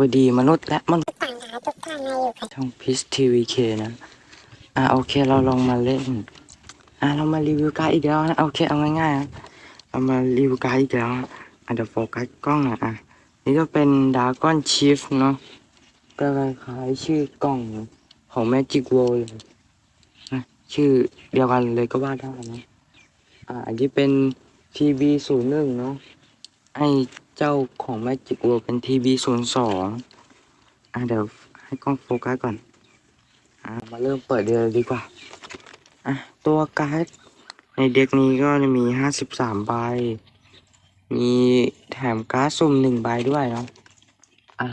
วัสดีมนุษย์และมนุษย์ต่างดาวทุกท่านนะอยู่กับช่องพิสทีวีเคนะ อะโอเคเราลองมาเล่น อะเรามารีวิวการ์ดอีกแล้วนะโอเคเอาง่ายๆนะเรามารีวิวการ์ดอีกแล้วอะเดี๋ยวโฟกัสกล้องหน่อยอะนี่ก็เป็นดาก้อนชีฟเนาะก็คล้ายๆชื่อกล่องของ Magic World เลยชื่อเดียวกันเลยก็ว่าได้นะอะอันนี้เป็น TB ศูนย์หนึ่งเนาะไอ เจ้าของ Magic World เป็น TB ศูนย์สองอะเดี๋ยวให้กล้องโฟกัสก่อน อะมาเริ่มเปิดเดือนดีกว่า อะ ตัวการ์ดในเด็กนี้ก็จะมีห้าสิบสามใบ มีแถมการ์ดสุ่มหนึ่งใบด้วยเนาะ อะ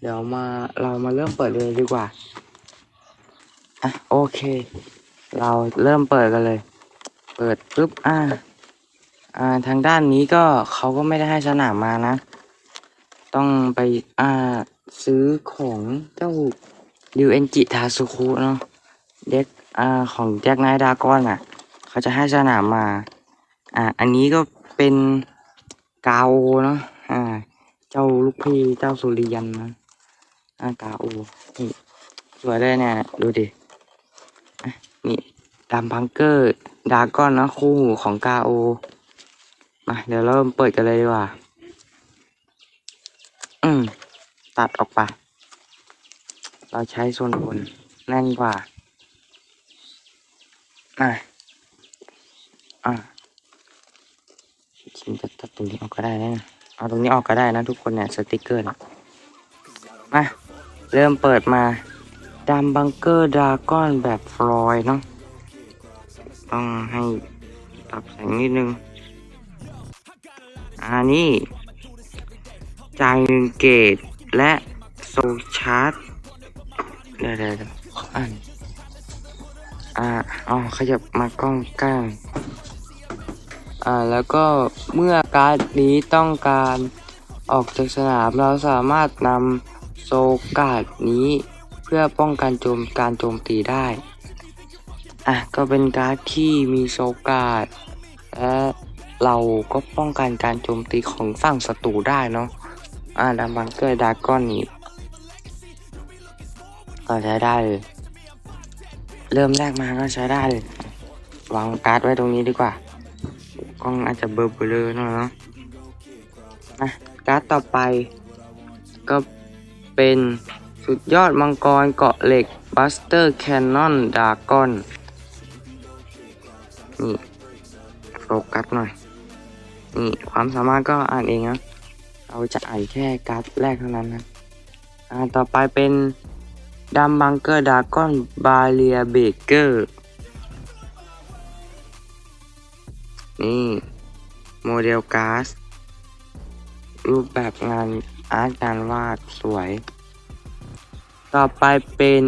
เดี๋ยวมาเรามาเริ่มเปิดเลยดีกว่า อะ โอเค เราเริ่มเปิดกันเลย เปิดปุ๊บ อะ อ่าทางด้านนี้ก็เขาก็ไม่ได้ให้สนามมานะ ต้องไปอ่าซื้อของเจ้าริวเอนจิทาสุคุเนาะเด็กอ่าของแจ็คไนท์ดากอนอะ เขาจะให้สนามมา อ่า อันนี้ก็เป็นกาโอเนาะอ่า เจ้าลูกพี่เจ้าสุริยันนะอ่ากาโอนี่สวยเลยเนี่ย ดูดินี่ดามพังเกอร์ดากอนนะคู่ของกาโอ มาเดี๋ยวเราเริ่มเปิดกันเลยดีกว่า อืม ตัดออกไป เราใช้ส่วนบนแน่นกว่า อะ อะจริงจะตัดตรงนี้ออกก็ได้นะ เอาตรงนี้ออกก็ได้นะทุกคนเนี่ยสติกเกอร์นะมาเริ่มเปิดมาดำบังเกอร์ดราก้อนแบบฟลอยด์เนาะต้องให้ปรับแสงนิดนึง อ่านี่จ่ายเงินเกตและโซลชาร์จเดี๋ยวเดี๋ยวอ่านอ่าอ๋อขยับมากล้องกลางอ่าแล้วก็เมื่อการ์ดนี้ต้องการออกจากสนามเราสามารถนำโซการ์ดนี้เพื่อป้องกันโจมการโจมตีได้อะก็เป็นการ์ดที่มีโซการ์ดและ เราก็ป้องกันการโจมตีของฝั่งศัตรูได้เนาะอ่าดัมบังเกอร์ดาก้อนนี้ก็ใช้ได้เลยเริ่มแรกมาก็ใช้ได้เลยวางการ์ดไว้ตรงนี้ดีกว่ากล้องอาจจะเบลอๆเลยหน่อยเนาะนะการ์ดต่อไปก็เป็นสุดยอดมังกรเกาะเหล็กบัสเตอร์แคนนอนดากอนนี่โฟกัสหน่อย นี่ความสามารถก็อ่านเองนะเราจะอ่านแค่การ์ดแรกเท่านั้นนะอ่าต่อไปเป็นดัมบังเกอร์ดากอนบาเลียเบเกอร์นี่โมเดลการ์ดรูปแบบงานอาร์ตการวาดสวย ต่อไปเป็น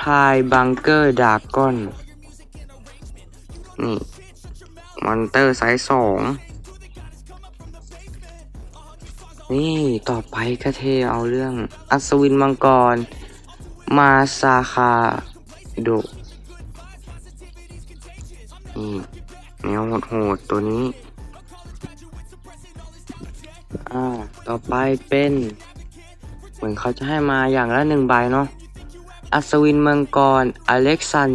พายบังเกอร์ดากอนนี่มอนเตอร์ไซส์สอง นี่ต่อไปก็เทเอาเรื่อง อัศวินมังกร มาซาคาโดนี่แนวโหดตัวนี้ อ่า ต่อไปเป็น เหมือนเขาจะให้มาอย่างละหนึ่งใบเนาะ อัศวินมังกร อเล็กซาน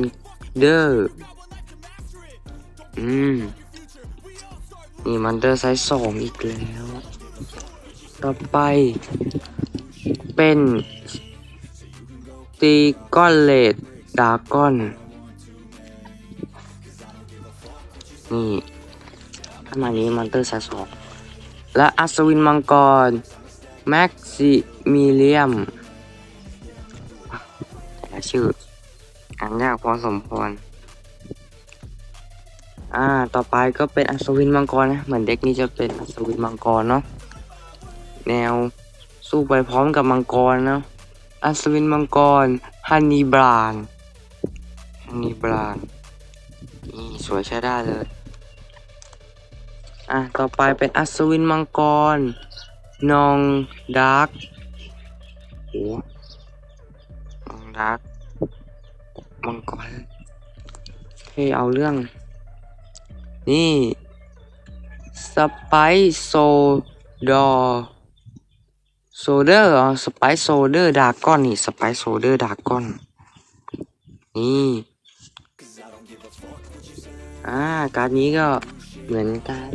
เดอร์ อืม นี่มันเตอร์ไซส์สองอีกแล้ว ต่อไปเป็นตีก้อนเลดดาก้อน นี่ถ้ามานี้มันเตอร์ไซส์สองและอัศวินมังกร แม็กซิมิเลียมแต่ชื่ออ่านยากพอสมควรอ่า ต่อไปก็เป็นอัศวินมังกรนะ เหมือนเด็กนี้จะเป็นอัศวินมังกรเนาะ แนว สู้ไปพร้อมกับมังกรนะอัศวินมังกรฮันนีบรานฮันนีบรานนี่สวยใช้ได้เลย อะ ต่อไปเป็นอัศวินมังกร นองดาร์กโอ้นองดาร์กมังกรเท่เอาเรื่อง นี่สไปโซดอ โซเดอร์อ๋อสไปโซเดอร์ดากอนนี่สไปโซเดอร์ดากอนนี่อ่าการดนี้ก็เหมือนการ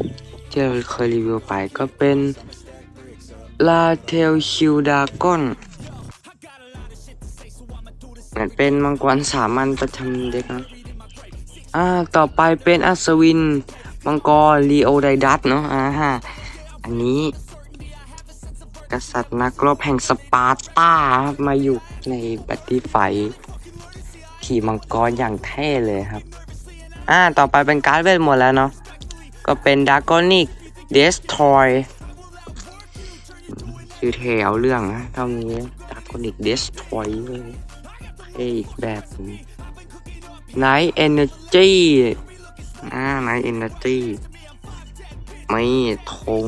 ที่เราเคยรีวิวไปก็เป็นลาเทลชิวดากอนเหมือนเป็นมังกรสามัญประจำเด็กนะอ่าต่อไปเป็นอัศวินมังกรลีโอไดดัสเนาะอ่าฮะอันนี้ กษัตริย์นักรบแห่งสปาร์ตาครับมาอยู่ในบัติไฟขี่มังกรอย่างเท่เลยครับ อ่า ต่อไปเป็นการ์ดเวทหมดแล้วเนาะ ก็เป็นดากอนิกเดสทรอยชื่อเทเอาเรื่องนะเท่านี้ดากอนิกเดสทรอยเลยเท่อีกแบบไนท์เอเนอร์จีอ่าไนท์เอเนอร์จีไม่ธง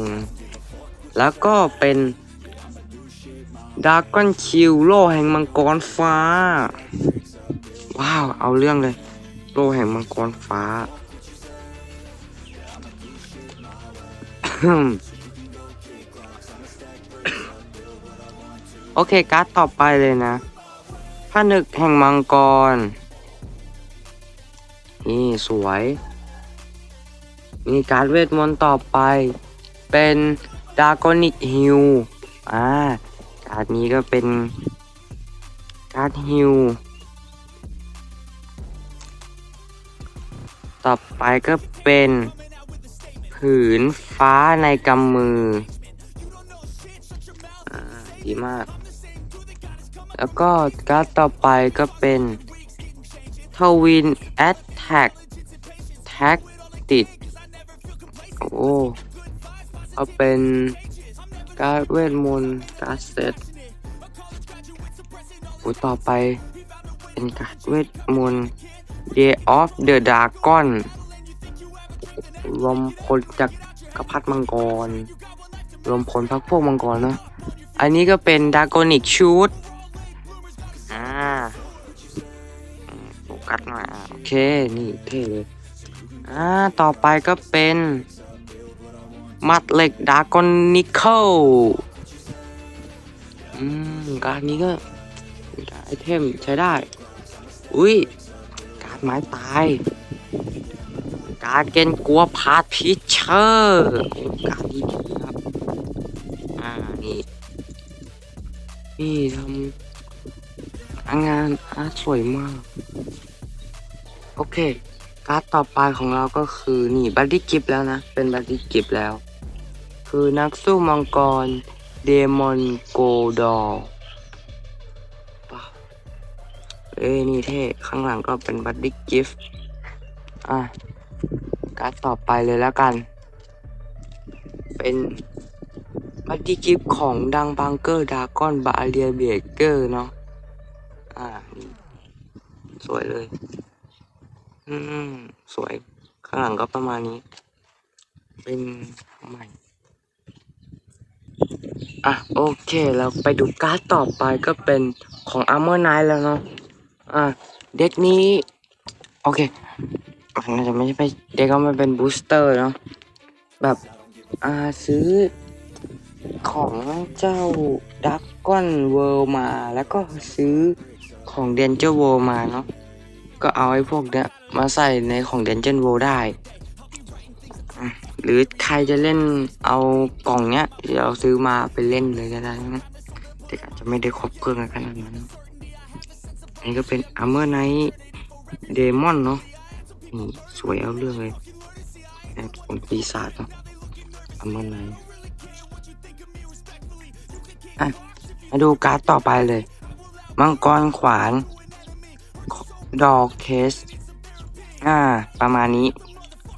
แล้วก็เป็น ดาร์กอนคิวโลแห่งมังกรฟ้า ว้าว เอาเรื่องเลย โลแห่งมังกรฟ้า โอเค การ์ดต่อไปเลยนะผนึกแห่งมังกร นี่สวย มีการ์ดเวทมนต์ต่อไป เป็นดากอนิกฮิว อ่า การ์ดนี้ก็เป็นการ์ดฮิวต่อไปก็เป็นผืนฟ้าในกำมืออดีมาก แล้วก็การ์ดต่อไปก็เป็นทวินแอตแทกแท็กติด โอ้ก็เป็น การ์ดเวทมนต์การ์ดเซตโอ้ต่อไป เป็นการ์ดเวทมนต์ Day of the Dragon รวมพลจากกระพัดมังกร รวมพลพักพวกมังกรนะ อันนี้ก็เป็นดากอนิกชูดอ่าอืมโฟกัสหน่อยอะโอเค นี่เท่เลย อ่า ต่อไปก็เป็น มัดเหล็กดากอนนิเคิลอืม การนี้ก็ไอเทมใช้ได้ อุ้ย การไม้ตาย การเกนกลัวพาร์ทพิชเชอร์การดดีๆครับ อ่า นี่ นี่ทำงานอาร์ตสวยมาก โอเค การ์ดต่อไปของเราก็คือ นี่บัดดี้กิฟแล้วนะ เป็นบัดดี้กิฟแล้ว คือนักสู้มังกร เดมอนโกดอลเอ้ยนี่เท่ ข้างหลังก็เป็นบัดดี้กิฟอะ การต่อไปเลยแล้วกัน เป็นบัดดี้กิฟของดังบังเกอร์ดากอนบาเรียเบเกอร์เนาะ อ่า สวยเลย อืม สวย ข้างหลังก็ประมาณนี้ เป็นใหม่ อะโอเคเราไปดูการ์ดต่อไปก็เป็นของ Armor Knight แล้วเนาะอะเด็กนี้ โอเคน่าจะไม่ใช่เด็กก็มันเป็นบูสเตอร์เนาะแบบอ่าซื้อของเจ้าดักก้อนเวิลมาแล้วก็ซื้อของเดนเจอร์เวลมาเนาะก็เอาไอ้พวกเนี้ยมาใส่ในของ Dungeon World ได้ หรือใครจะเล่นเอากล่องเนี้ยเราซื้อมาไปเล่นเลยก็ได้นะแต่อาจจะไม่ได้ครบเครื่องขนาดนั้นอันนี้ก็เป็น Armor Knight Demon เนาะนี่สวยเอาเรื่องเลยแอบของปีศาจเนาะ Armor Knight อะมาดูการ์ดต่อไปเลย มังกรขวาน ดอกเคส อ่า ประมาณนี้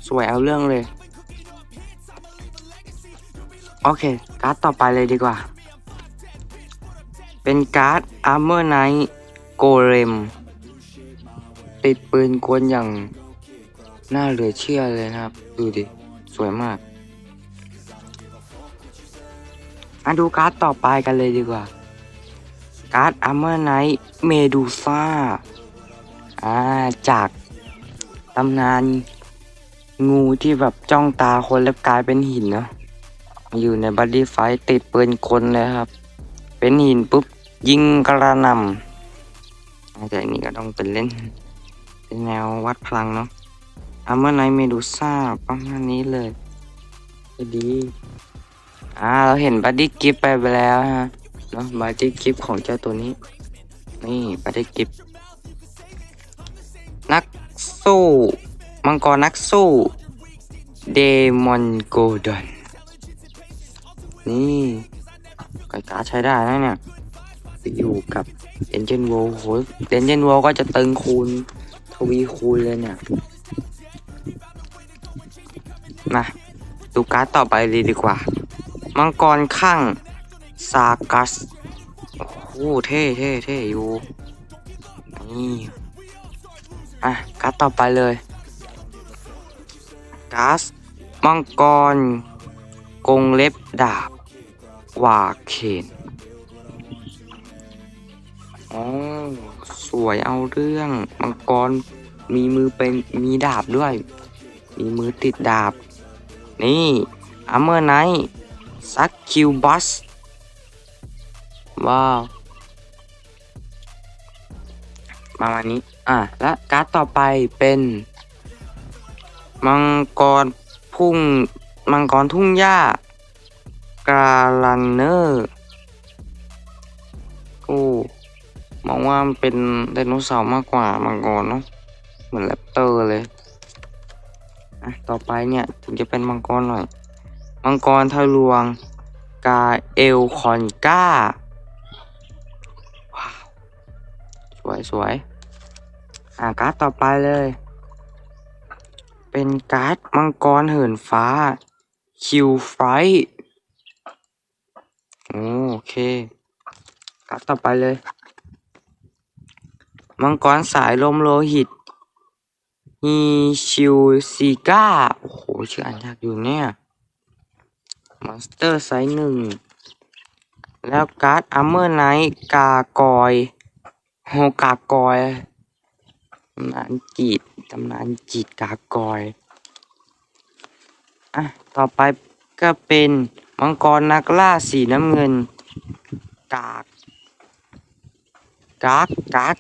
สวยเอาเรื่องเลย โอเค การ์ดต่อไปเลยดีกว่า เป็นการ์ด Armor Knight Golem ติดปืนกวนอย่างน่าเหลือเชื่อเลยนะครับ ดูดิ สวยมากมาดูการ์ดต่อไปกันเลยดีกว่า การ์ด Armor Knight Medusa อ่าจากตำนานงูที่แบบจ้องตาคนแล้วกลายเป็นหินเนาะ อยู่ในบัดดี้ไฟติดปืนคนเลยครับ เป็นหินปุ๊บยิงกระหนำอ่าแต่อันนี้ก็ต้องเป็นเล่น เป็นแนววัดพลังเนาะอาเมื่อไนเมดูซ่าประมาณนี้เลยดีอ่าเราเห็นบัดดี้กิฟไปไปแล้วฮะเนาะบัดดี้กิฟของเจ้าตัวนี้ นี่บัดดี้กิฟนักสู้ มังกรนักสู้ เดมอนโกดอน นี่กดการดใช้ได้นะเนี่ยไปอยู่กับเอนเจนโวโหเอนเจนโวก็จะตึงคูณ ทวีคูณเลยเนี่ยมาดูการ์ดต่อไปเลยดีกว่า มังกรข้างซากัส โอ้โหเท่เท่เท่อยู่ นี่ อะ การ์ดต่อไปเลยก๊าซมังกร กงเล็บดาบ ว่าเคนอ๋อสวยเอาเรื่องมังกรมีมือเป็นมีดาบด้วย มีมือติดดาบ นี่อัมเมอร์ไนท์ซักคิวบัส ว้าวประมาวันนี้ อะ และการ์ดต่อไปเป็น มังกรพุ่ง มังกรทุ่งหญ้า กาลันเนอร์โอ้มองว่ามันเป็นไดโนเสาร์มากกว่ามังกรเนาะเหมือนแรปเตอร์เลยอะต่อไปเนี่ยถึงจะเป็นมังกรหน่อย มังกรทะลวงกาเอลคอนก้าว้าวสวยสวยอะการ์ดต่อไปเลย เป็นการ์ดมังกรเหินฟ้าคิวไฟ โอเคการ์ดต่อไปเลย มังกรสายลมโลหิตฮีชิวซิก้า โอ้โห ชื่ออ่านยากอยู่เนี่ย มอนสเตอร์ไซส์หนึ่ง แล้วการ์ดอัมเมอร์ไนท์กากอยโฮกากอยตำนานจีดตำนานจีดกากอย อะ ต่อไปก็เป็น มังกรนักล่าสีน้ำเงิน กาก กากกาก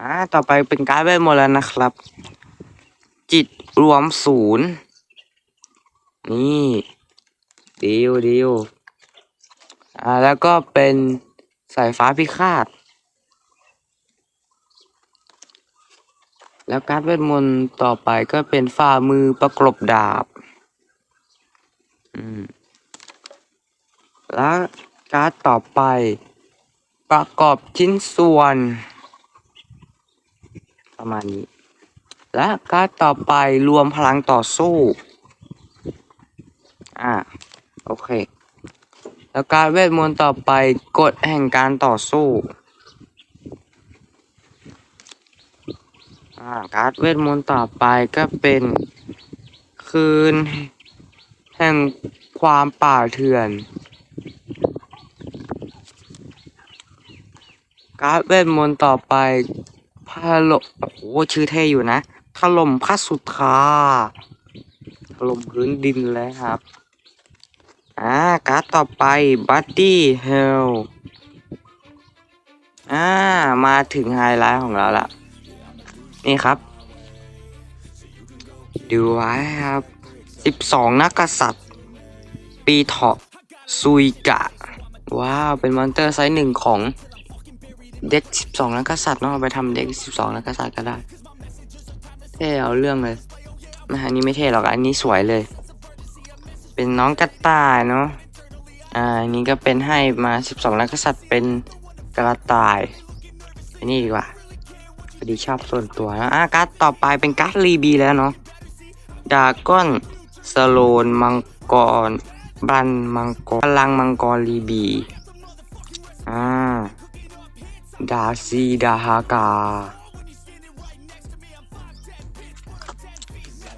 อ่าต่อไปเป็นการ์ดเวทมนต์แล้วนะครับ จิตรวมศูนย์นี่ดิวดิวอ่าแล้วก็เป็นสายฟ้าพิฆาต แล้วการเวทมนต์ต่อไปก็เป็นฝ่ามือประกบดาบ อืม แล้วการต่อไป ประกอบชิ้นส่วน ประมาณนี้ และการต่อไปรวมพลังต่อสู้ อ่า โอเค แล้วการเวทมนต์ต่อไปกฎแห่งการต่อสู้ อ่าการดเวทมนต์ต่อไปก็เป็นคืน แห่งความป่าเถื่อน การดเวทมนต์ต่อไปพาลมโอ้โหชื่อเท่อยู่นะถล่มพัสุธาถล่มพื้นดินเลยครับอ่าการ์ดต่อไปบัตตี้เฮลอ่ามาถึงไฮไลท์ของเราละ นี่ครับ ดูไว้ครับ 12 นักกษัตริย์ ปีเถาะซุยกะ ว้าว เป็นมอนเตอร์ไซส์หนึ่งของเด็ก 12 นักกษัตริย์เนาะเอาไปทำเด็ก 12 นักกษัตริย์ก็ได้ เท่เอาเรื่องเลยไม่อันนี้ไม่เท่หรอกอันนี้สวยเลย เป็นน้องกระต่ายเนาะอ่าอันนี้ก็เป็นให้มา 12 นักกษัตริย์เป็นกระต่ายอันนี้ดีกว่า อดีชอบส่วนตัวนะอะการ์ดต่อไปเป็นการ์ดรีบีแล้วเนาะดาก้อนสโลนมังกรบันมังกรพลังมังกรรีบีอ่าดาซีดาฮากา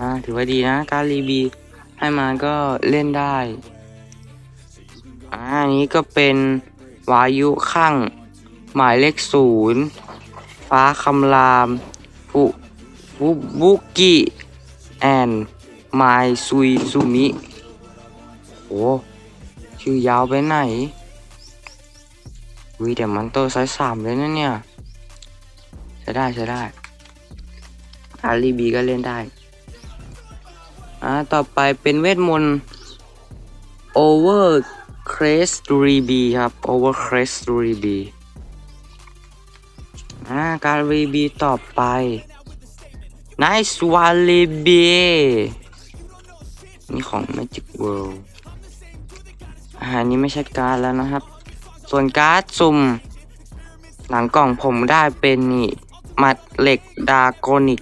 อ่าถือว่าดีนะการรีบีให้มาก็เล่นได้อ่าอันนี้ก็เป็นวายุข้างหมายเลขศูนย์ ฟ้าคำรามฟุฟุบุกิแอนไมซุยซูมิโอ้ชื่อยาวไปไหนวิแต่มันโตไซส์สามเลยนะเนี่ยใช้ได้ใช้ได้อารีบีก็เล่นได้ อ่า ต่อไปเป็นเวทมนต์ Over Crest RB ครับ Over Crest RB อ่าการ RB ต่อไป Nice One RB นี่ของ Magic World อาหารนี้ไม่ใช่การแล้วนะครับ ส่วนการ์ดสุ่ม หลังกล่องผมได้เป็นนี่มัดเหล็กดาโกนิก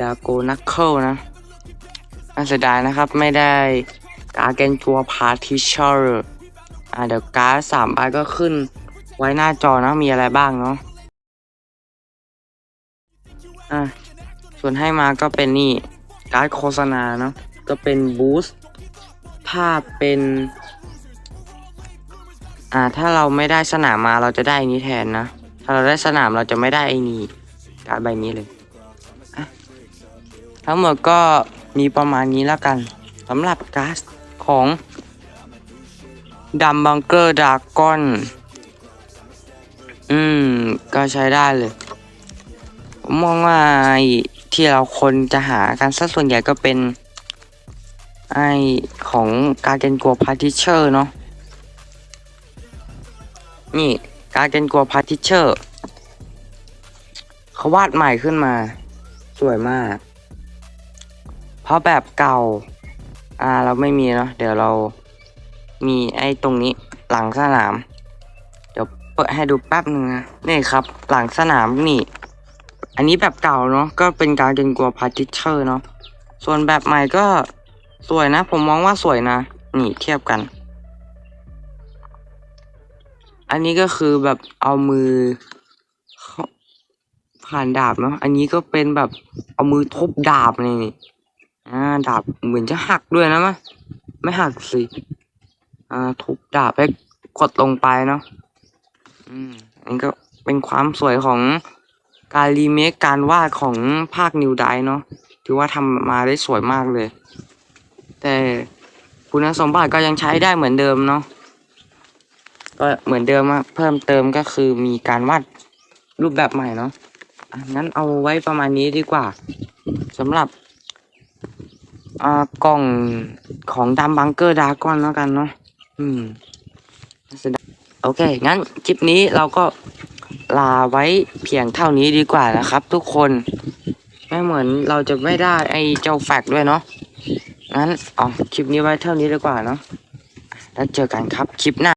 ดาโกนักเคิลนะน่าเสียดายนะครับไม่ได้การ์ดเกนตัวพาร์ติเชอร์อ่าเดี๋ยวการ์ดสามใบก็ขึ้น ไว้หน้าจอนะมีอะไรบ้างเนาะอะส่วนให้มาก็เป็นนี่ การ์ดโฆษณาเนาะก็เป็นบูสต์ถ้าเป็นอ่าถ้าเราไม่ได้สนามมาเราจะได้อันนี้แทนนะ ถ้าเราได้สนามเราจะไม่ได้ไอ้นี่การ์ดใบนี้เลยทั้งหมดก็มีประมาณนี้แล้วกันสำหรับการ์ดของดัมบังเกอร์ดากอน อืม ก็ใช้ได้เลยมองว่าไอ้ที่เราคนจะหากันสักส่วนใหญ่ก็เป็น ไอของการเกนกัวพาร์ติเชอร์เนาะนี่การเกนกัวพาร์ติเชอร์เขาวาดใหม่ขึ้นมา สวยมาก เพราะแบบเก่า อ่าเราไม่มีเนาะเดี๋ยวเรามีไอ้ตรงนี้หลังสนาม เปิดให้ดูแป๊บหนึ่งนะนี่ครับ หลังสนามนี่ อันนี้แบบเก่าเนาะก็เป็นการเกนกัวพาร์ติเชอร์เนาะส่วนแบบใหม่ก็สวยนะ ผมมองว่าสวยนะ นี่เทียบกัน อันนี้ก็คือแบบเอามือ ผ่านดาบเนาะอันนี้ก็เป็นแบบเอามือทุบดาบนี่นี่อ่าดาบเหมือนจะหักด้วยนะมะไม่หักสิอ่าทุบดาบไปกดลงไปเนาะ อืมอันนี้ก็เป็นความสวยของการรีเมคการวาดของภาคนิวไดเนาะถือว่าทำมาได้สวยมากเลย แต่คุณสมบัติก็ยังใช้ได้เหมือนเดิมเนาะก็เหมือนเดิมอะเพิ่มเติมก็คือมีการวาดรูปแบบใหม่เนาะงั้นเอาไว้ประมาณนี้ดีกว่าสำหรับอ่ากล่องของดัมบังเกอร์ดากอนแล้วกันเนาะอืมน่าเสียดาย โอเค งั้นคลิปนี้เราก็ลาไว้เพียงเท่านี้ดีกว่านะครับ ทุกคนไม่เหมือนเราจะไม่ได้ไอเจ้าแฟกด้วยเนาะงั้นเอาคลิปนี้ไว้เท่านี้ดีกว่าเนาะแล้วเจอกันครับคลิปหน้า